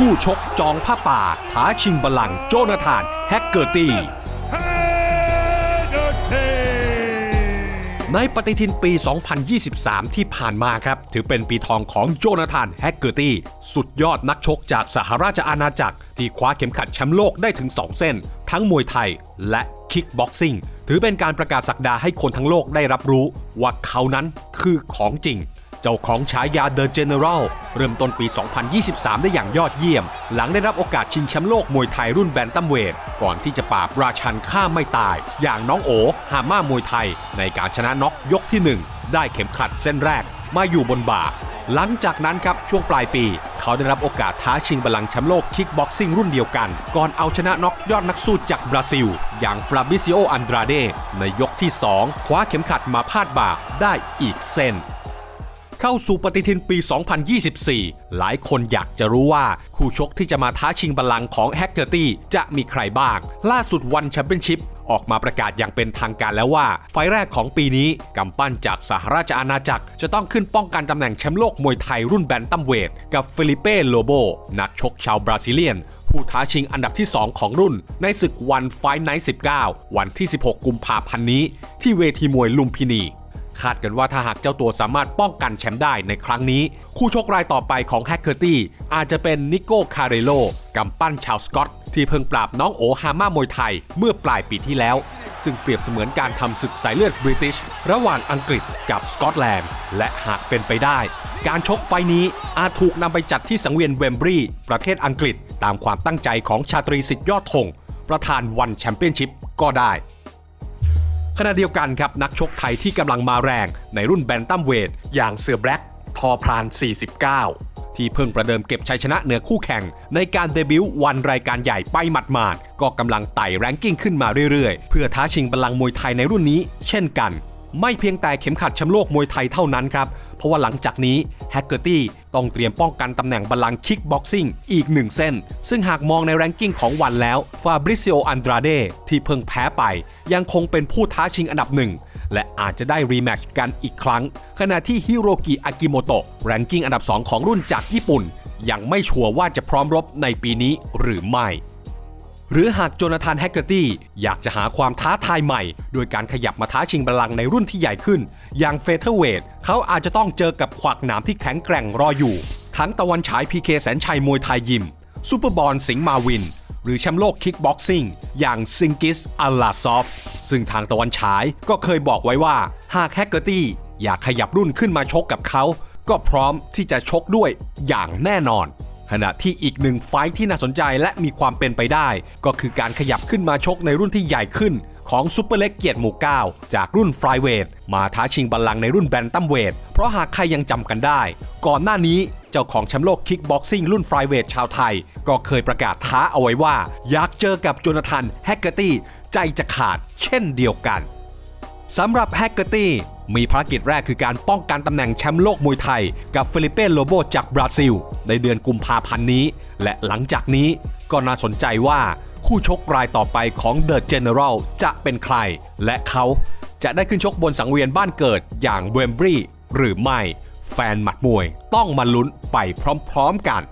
คู่ชกจองผ้าป่าท้าชิงบัลลังก์โจนาธาน แฮกเกอร์ตี้ในปฏิทินปี 2023 ที่ผ่านมาครับ ถือเป็นปีทองของโจนาธานแฮกเกอร์ตี้ สุดยอดนักชกจากสหราชอาณาจักร ที่คว้าเข็มขัดแชมป์โลกได้ถึง 2 เส้น ทั้งมวยไทยและคิกบ็อกซิ่ง ถือเป็นการประกาศสักดาให้คนทั้งโลกได้รับรู้ ว่าเขานั้นคือของจริงเจ้าของฉายา The General เริ่มต้นปี 2023 ได้อย่างยอดเยี่ยม หลังได้รับโอกาสชิงแชมป์โลกมวยไทยรุ่นแบนตัมเวท ก่อนที่จะปราบราชันข้าไม่ตาย อย่างน้องโอฮาม่ามวยไทย ในการชนะน็อกยกที่ 1 ได้เข็มขัดเส้นแรก มาอยู่บนบ่า หลังจากนั้นครับช่วงปลายปี เขาได้รับโอกาสท้าชิงบัลลังก์แชมป์โลกคิกบ็อกซิ่งรุ่นเดียวกัน ก่อนเอาชนะน็อกยอดนักสู้จากบราซิล อย่างฟราบิซิโอ อันดราเดในยกที่ 2 คว้าเข็มขัดมาพาดบ่าได้อีกเส้น เข้าสู่ปฏิทินปี 2024 หลายคนอยากจะรู้ว่า คู่ชกที่จะมาท้าชิงบัลลังก์ของแฮกเกอร์ตี้จะมีใครบ้าง ล่าสุดวันแชมเปี้ยนชิพออกมาประกาศอย่างเป็นทางการแล้วว่า ไฟแรกของปีนี้กำปั้นจากสหราชอาณาจักร จะต้องขึ้นป้องกันตำแหน่งแชมป์โลกมวยไทยรุ่นแบนตัมเวท กับฟิลิเป้โลโบ นักชกชาวบราซิเลียน ผู้ท้าชิงอันดับที่ 2 ของรุ่น ในศึกวันไฟไนท์19 วันที่ 16 กุมภาพันธ์นี้ ที่เวทีมวยลุมพินี คาดกันว่าถ้าหากเจ้าตัวสามารถป้องกันแชมป์ได้ในครั้งนี้ คู่ชกรายต่อไปของแฮกเกอร์ตี้อาจจะเป็นนิโก้คาเรโลกำปั้นชาวสกอต ที่เพิ่งปราบน้องโอฮาม่ามวยไทยเมื่อปลายปีที่แล้ว ซึ่งเปรียบเสมือนการทำศึกสายเลือดบริติช ระหว่างอังกฤษกับสกอตแลนด์ และหากเป็นไปได้ การชกไฟนี้อาจถูกนำไปจัดที่สังเวียนเวมบรีประเทศอังกฤษ ตามความตั้งใจของชาตรีสิทธิ์ยอดธงประธานวันแชมเปี้ยนชิพก็ได้ ขณะเดียวกันครับนักชกไทยที่กำลังมาแรงในรุ่นแบนตัมเวทอย่างเสือแบล็กทอพราน 49 ที่เพิ่งประเดิมเก็บชัยชนะเหนือคู่แข่ง ในการเดบิวต์วันรายการใหญ่ไปหมัดๆก็กำลังไต่แรงกิ้งขึ้นมาเรื่อยๆ เพื่อท้าชิงบัลลังก์มวยไทยในรุ่นนี้ เช่นกัน ไม่เพียงแต่เข็มขัดแชมป์โลกมวยไทยเท่านั้นครับ เพราะว่าหลังจากนี้แฮกเกอร์ตี้ต้องเตรียมป้องกันตำแหน่งบัลลังก์คิกบ็อกซิ่งอีกหนึ่งเส้น ซึ่งหากมองในแรงกิ้งของวันแล้วฟาบริซิโออันดราเดที่เพิ่งแพ้ไป ยังคงเป็นผู้ท้าชิงอันดับหนึ่งและอาจจะได้รีแมช์กันอีกครั้ง ขณะที่ฮิโรกิอากิโมโตะแรงกิ้งอันดับ 2 ของรุ่นจากญี่ปุ่น ยังไม่ชัวร์ว่าจะพร้อมรบในปีนี้หรือไม่ หรือหากโจนาธานแฮกเกอร์ตี้อยากจะหาความท้าทายใหม่ โดยการขยับมาท้าชิงบัลลังก์ในรุ่นที่ใหญ่ขึ้น อย่างเฟเธอร์เวทเขาอาจจะต้องเจอกับขวักหนามที่แข็งแกร่งรออยู่ ทั้งตะวันฉายพีเคแสนชัยมวยไทยยิมซูเปอร์บอลสิงห์มาวิน หรือแชมป์โลกคิกบ็อกซิ่งอย่างซิงกิสอัลลาซอฟซึ่งทางตะวันฉายก็เคยบอกไว้ว่า หากแฮกเกอร์ตี้อยากขยับรุ่นขึ้นมาชกกับเขาก็พร้อมที่จะชกด้วยอย่างแน่นอน ขณะที่อีกหนึ่งไฟที่น่าสนใจและมีความเป็นไปได้ ก็คือการขยับขึ้นมาชกในรุ่นที่ใหญ่ขึ้น ของซุปเปอร์เล็กเกียรติหมู่ 9 จากรุ่นฟลายเวทมาท้าชิงบัลลังก์ในรุ่นแบนตัมเวทเพราะหากใครยังจำกันได้ ก่อนหน้านี้เจ้าของแชมป์โลกคิกบ็อกซิ่งรุ่นฟลายเวทชาวไทย ก็เคยประกาศท้าเอาไว้ว่า อยากเจอกับโจนาธานแฮกเกอร์ตี้ใจจะขาดเช่นเดียวกันสำหรับแฮกเกอร์ตี้ มีภารกิจแรกคือการป้องกันตำแหน่งแชมป์โลกมวยไทย กับเฟลิเป้โลโบจากบราซิล ในเดือนกุมภาพันธ์นี้ และหลังจากนี้ก็น่าสนใจว่าคู่ชกรายต่อไปของ The General จะเป็นใคร และเขาจะได้ขึ้นชกบนสังเวียนบ้านเกิดอย่างเวมบรีหรือไม่ แฟนหมัดมวยต้องมาลุ้นไปพร้อมๆกัน